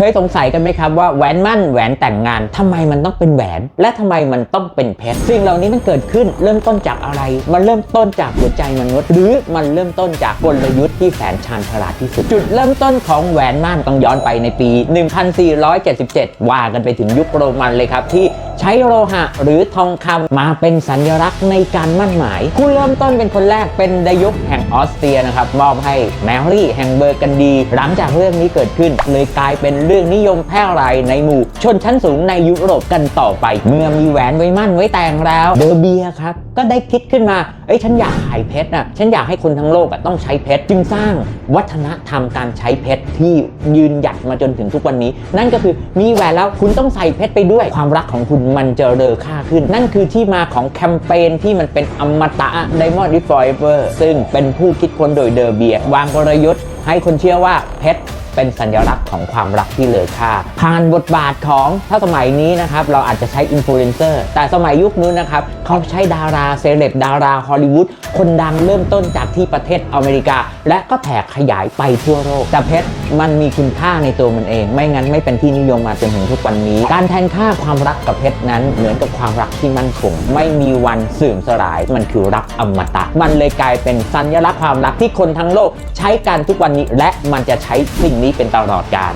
เคยสงสัยกันไหมครับว่าแหวนมั่นแหวนแต่งงานทำไมมันต้องเป็นแหวน และทำไมมันต้องเป็นเพชรสิ่งเหล่านี้มันเกิดขึ้นเริ่มต้นจากอะไร มันเริ่มต้นจากหัวใจมนุษย์ หรือมันเริ่มต้นจากกลยุทธ์ที่แสนชาญฉลาดที่สุด จุดเริ่มต้นของแหวนมั่นต้องย้อนไปในปี 1477 ว่ากันไปถึงยุคโรมันเลยครับที่ใช้โลหะหรือทองคำมาเป็นสัญลักษณ์ในการมั่นหมาย ผู้เริ่มต้นเป็นคนแรกเป็นดยุคแห่งออสเตรียนะครับมอบให้แมรี่แห่งเบอร์กันดี หลังจากเรื่องนี้เกิดขึ้นเลยกลายเป็นเรื่องนิยมแพร่หลายในหมู่ ชนชั้นสูงในยุโรปกันต่อไป เมื่อมีแหวนไว้มั่นไว้แต่งแล้วเดอเบียครับก็ได้คิดขึ้นมาเอ้ยฉันอยากขายเพชรนะฉันอยากให้คนทั้งโลกอะต้องใช้เพชรจึงสร้างวัฒนธรรมการใช้เพชรที่ยืนหยัดมาจนถึงทุกวันนี้ นั่นก็คือมีแหวนแล้วคุณต้องใส่เพชรไปด้วย ความรักของคุณมันจะเลอค่าขึ้น นั่นคือที่มาของแคมเปญที่มันเป็นอมตะ Diamond is Forever ซึ่งเป็นผู้คิดค้นโดยเดอเบีย วางกลยุทธ์ให้คนเชื่อว่าเพชร เป็นสัญลักษณ์ของความรักที่เลอค่า ผ่านบทบาทของถ้าสมัยนี้นะครับเราอาจจะใช้อินฟลูเอนเซอร์แต่สมัยยุคนู้นนะครับเขาใช้ดาราเซเลบดาราฮอลลีวูดคนดังเริ่มต้นจากที่ประเทศอเมริกา และก็แผ่ขยายไปทั่วโลกแต่เพชรมันมีคุณค่าในตัวมันเอง ไม่งั้นไม่เป็นที่นิยมมาจนถึงทุกวันนี้ การแทนค่าความรักกับเพชรนั้น เหมือนกับความรักที่มั่นคงไม่มีวันเสื่อมสลาย มันคือรักอมตะ มันเลยกลายเป็นสัญลักษณ์ความรักที่คนทั้งโลก ใช้กันทุกวันนี้และมันจะใช้สิ่งนี้นี้เป็นตลอดกาล